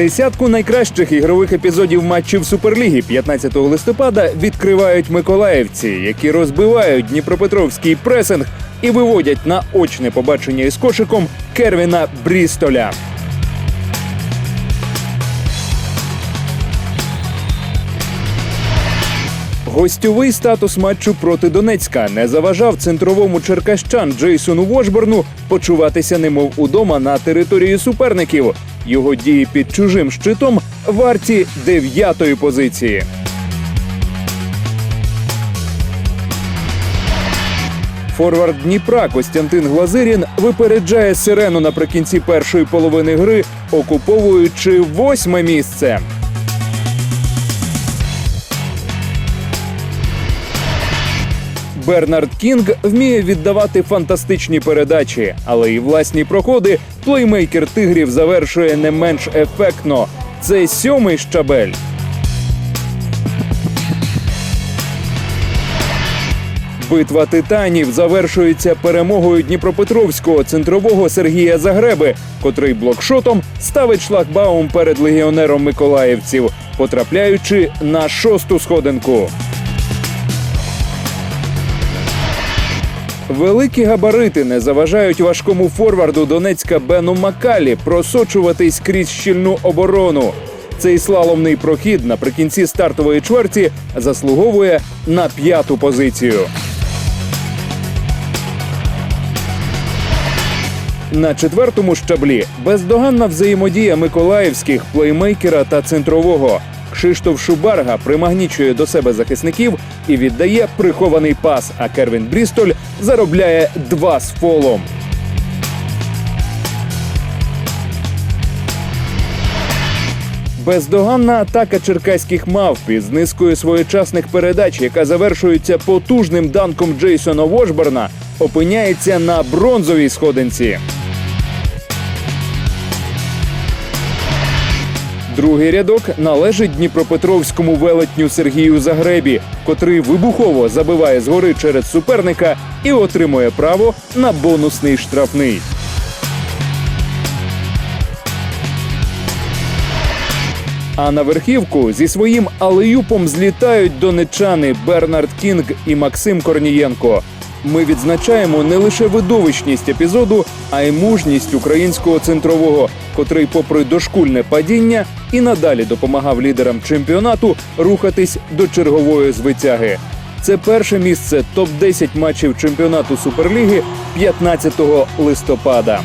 Десятку найкращих ігрових епізодів матчів Суперліги 15 листопада відкривають миколаївці, які розбивають Дніпропетровський пресинг і виводять на очне побачення із кошиком Кервіна Брістоля. Гостьовий статус матчу проти Донецька не заважав центровому черкащан Джейсону Вошборну почуватися немов удома на території суперників. Його дії під чужим щитом варті дев'ятої позиції. Форвард Дніпра Костянтин Глазирін випереджає сирену наприкінці першої половини гри, окуповуючи восьме місце. Бернард Кінг вміє віддавати фантастичні передачі, але і власні проходи плеймейкер тигрів завершує не менш ефектно. Це сьомий щабель. Битва титанів завершується перемогою Дніпропетровського центрового Сергія Загреби, котрий блокшотом ставить шлагбаум перед легіонером миколаївців, потрапляючи на шосту сходинку. Великі габарити не заважають важкому форварду Донецька Бену Макалі просочуватись крізь щільну оборону. Цей слаломний прохід наприкінці стартової чверті заслуговує на п'яту позицію. На четвертому щаблі бездоганна взаємодія миколаївських плеймейкера та центрового. Кшиштоф Шубарга примагнічує до себе захисників і віддає прихований пас. А Кервін Брістоль заробляє два з фолом. Бездоганна атака черкаських мавп із низкою своєчасних передач, яка завершується потужним данком Джейсона Вошборна, опиняється на бронзовій сходинці. Другий рядок належить Дніпропетровському велетню Сергію Загребі, котрий вибухово забиває згори через суперника і отримує право на бонусний штрафний. А на верхівку зі своїм алеюпом злітають донечани Бернард Кінг і Максим Корнієнко. Ми відзначаємо не лише видовищність епізоду, а й мужність українського центрового, котрий, попри дошкульне падіння, і надалі допомагав лідерам чемпіонату рухатись до чергової звитяги. Це перше місце топ 10 матчів чемпіонату Суперліги 15 листопада.